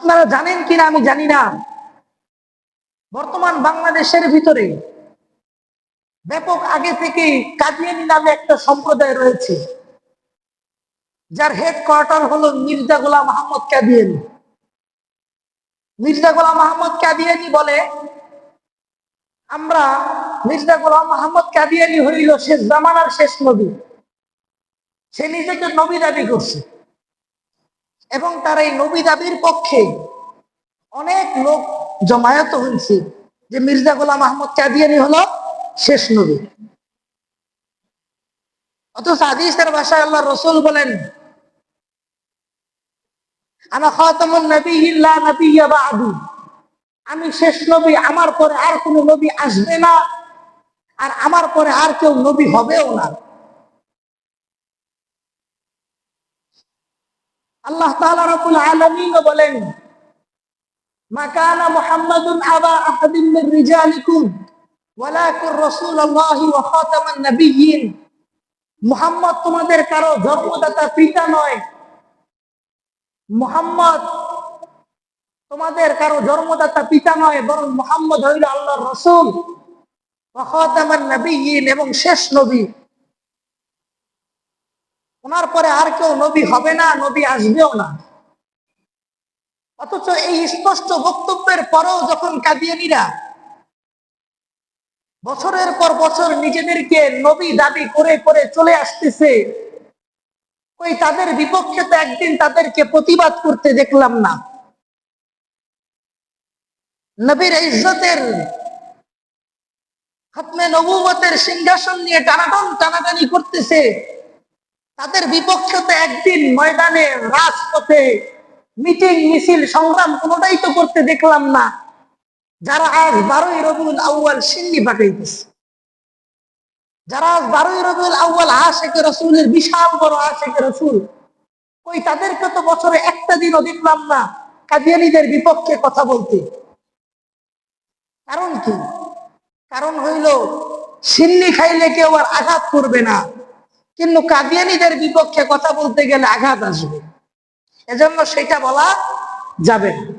আপনারা জানেন কিনা আমি জানি না। বর্তমান বাংলাদেশের ভিতরে ব্যাপক আগে থেকে কাদিয়ানি নামে একটা সম্প্রদায় রয়েছে, যার হেডকোয়ার্টার হলো মির্জা গোলাম মোহাম্মদ কাদিয়ানি। মির্জা গোলাম মোহাম্মদ কাদিয়ানি বলে, আমরা মির্জা গোলাম মোহাম্মদ কাদিয়ানি হইল শেষ জামানার শেষ নবী। সে নিজেকে নবী দাবি করছে। এবং তার এই নবী দাবির পক্ষে অনেক লোক জমায়েত হয়েছে যে মির্জা গোলাম আহমদ কাদিয়ানি হলো শেষ নবী। অথচ হাদিসের ভাষায় আল্লাহ রসুল বলেন আমি শেষ নবী, আমার পরে আর কোন নবী আসবে না, আর আমার পরে আর কেউ নবী হবেও না। আল্লাহ তাআলা রব্বুল বলেন, মা কানা মুহাম্মাদুন আবা আহাদিন মির রিজালিকুম ওয়ালাকিন রাসূলুল্লাহি ওয়া খাতামান নাবিয়্যিন। মুহাম্মদ তোমাদের কারও জন্মদাতা, পিতা নয়। মুহাম্মদ তোমাদের কারও জন্মদাতা, পিতা নয়, বরং মুহাম্মদ হইল আল্লাহর রাসূল। ওয়া খাতামান নাবিয়্যিন এবং শেষ নবী। ওনার পরে আর কেউ নবী হবে না, নবী আসবেও না। অথচ এই স্পষ্ট বক্তব্যের পরেও যখন কাদিয়ানিরা বছরের পর বছর নিজেদেরকে নবী দাবি করে করে চলে আসতেছে ওই তাদের বিপক্ষে তো একদিন তাদেরকে প্রতিবাদ করতে দেখলাম না। নবীর ইজ্জতের খতমে নবুবতের সিংহাসন নিয়ে টানাটন, টানাটানি করতেছে। তাদের বিপক্ষে তো একদিন ময়দানে রাজপথে মিটিং, মিছিল, সংগ্রাম কোনোটাই তো করতে দেখলাম না। যারা আজ বারোই রবিউল আউ্য়াল সিন্নি পাকাইতেছে যারা আজ বারোই রবিউল আউ্য়াল আশেকে রসুলের বিশাল বড় আশেকে রসুল ওই তাদেরকে তো বছরে একটা দিনও দেখলাম না কাদিয়ানিদের বিপক্ষে কথা বলতে। কারণ কি? কারণ হইল, সিন্নি খাইলে কেউ আর আঘাত করবে না। কিন্তু কাদিয়ানিদের বিপক্ষে কথা বলতে গেলে আঘাত আসবে। এজন্য সেটা বলা যাবে না।